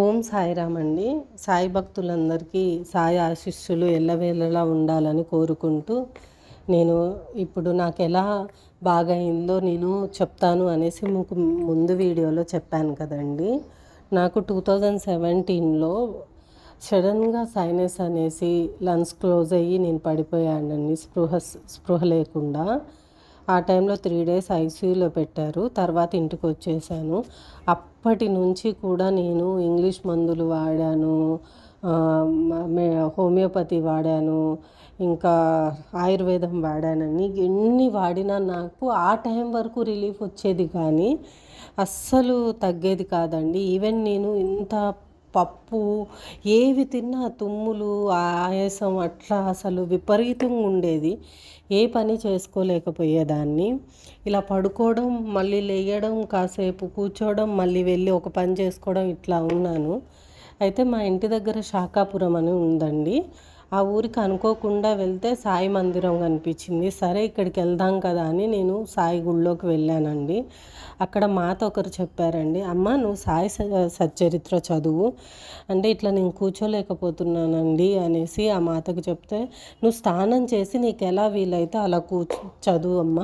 ఓం సాయిరామ్ అండి సాయి భక్తులందరికీ సాయి ఆశిష్యులు ఎల్లవేళలా ఉండాలని కోరుకుంటూ నేను ఇప్పుడు నాకు ఎలా బాగైందో నేను చెప్తాను అనేసి మీకు ముందు వీడియోలో చెప్పాను కదండి. నాకు టూ థౌజండ్ సెవెంటీన్లో సడన్గా సైనస్ అనేసి లంగ్స్ క్లోజ్ అయ్యి నేను పడిపోయానండి. స్పృహ స్పృహ లేకుండా. ఆ టైంలో త్రీ డేస్ ఐసీయూలో పెట్టారు. తర్వాత ఇంటికి వచ్చేసాను. అప్పటి నుంచి కూడా నేను ఇంగ్లీష్ మందులు వాడాను హోమియోపతి వాడాను ఇంకా ఆయుర్వేదం వాడానని ఎన్ని వాడినా నాకు ఆ టైం వరకు రిలీఫ్ వచ్చేది కానీ అస్సలు తగ్గేది కాదండి. ఈవెన్ నేను ఇంత పప్పు ఏవి తిన్నా తుమ్ములు ఆయాసం అట్లా అసలు విపరీతంగా ఉండేది. ఏ పని చేసుకోలేకపోయేదాన్ని. ఇలా పడుకోవడం మళ్ళీ లేయడం కాసేపు కూర్చోవడం మళ్ళీ వెళ్ళి ఒక పని చేసుకోవడం ఇట్లా ఉన్నాను. అయితే మా ఇంటి దగ్గర శాఖాపురం అని ఉందండి. ఆ ఊరికి అనుకోకుండా వెళ్తే సాయి మందిరం కనిపించింది. సరే ఇక్కడికి వెళ్దాం కదా అని నేను సాయి గుళ్ళోకి వెళ్ళానండి. అక్కడ మాత ఒకరు చెప్పారండి అమ్మ నువ్వు సాయి సచ్చరిత్ర చదువు. అంటే ఇట్లా నేను కూర్చోలేకపోతున్నానండి అనేసి ఆ మాతకు చెప్తే నువ్వు స్నానం చేసి నీకు ఎలా వీలైతే అలా కూర్చో చదువు అమ్మ.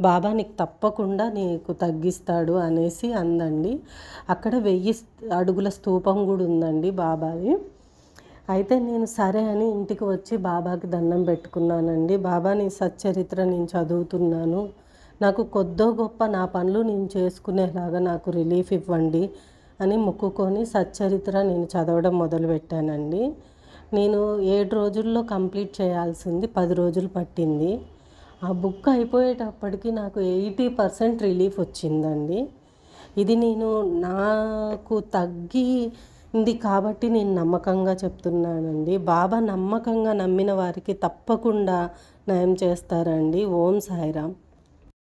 బాబా నీకు తప్పకుండా నీకు తగ్గిస్తాడు అనేసి అందండి. అక్కడ వెయ్యి అడుగుల స్తూపం కూడా ఉందండి బాబాది అయితే నేను సరే అని ఇంటికి వచ్చి బాబాకి దండం పెట్టుకున్నానండి. బాబా నీ సచ్చరిత్ర నేను చదువుతున్నాను. నాకు కొద్దో గొప్ప నా పనులు నేను చేసుకునేలాగా నాకు రిలీఫ్ ఇవ్వండి అని మొక్కుకొని సచ్చరిత్ర నేను చదవడం మొదలుపెట్టానండి. నేను ఏడు రోజుల్లో కంప్లీట్ చేయాల్సింది పది రోజులు పట్టింది. ఆ బుక్ అయిపోయేటప్పటికి నాకు ఎయిటీ పర్సెంట్ రిలీఫ్ వచ్చిందండి. ఇది నేను నాకు తగ్గి ఉంది కాబట్టి నేను నమ్మకంగా చెప్తున్నానండి. బాబా నమ్మకంగా నమ్మిన వారికి తప్పకుండా నయం చేస్తారండి. ఓం సాయిరామ్.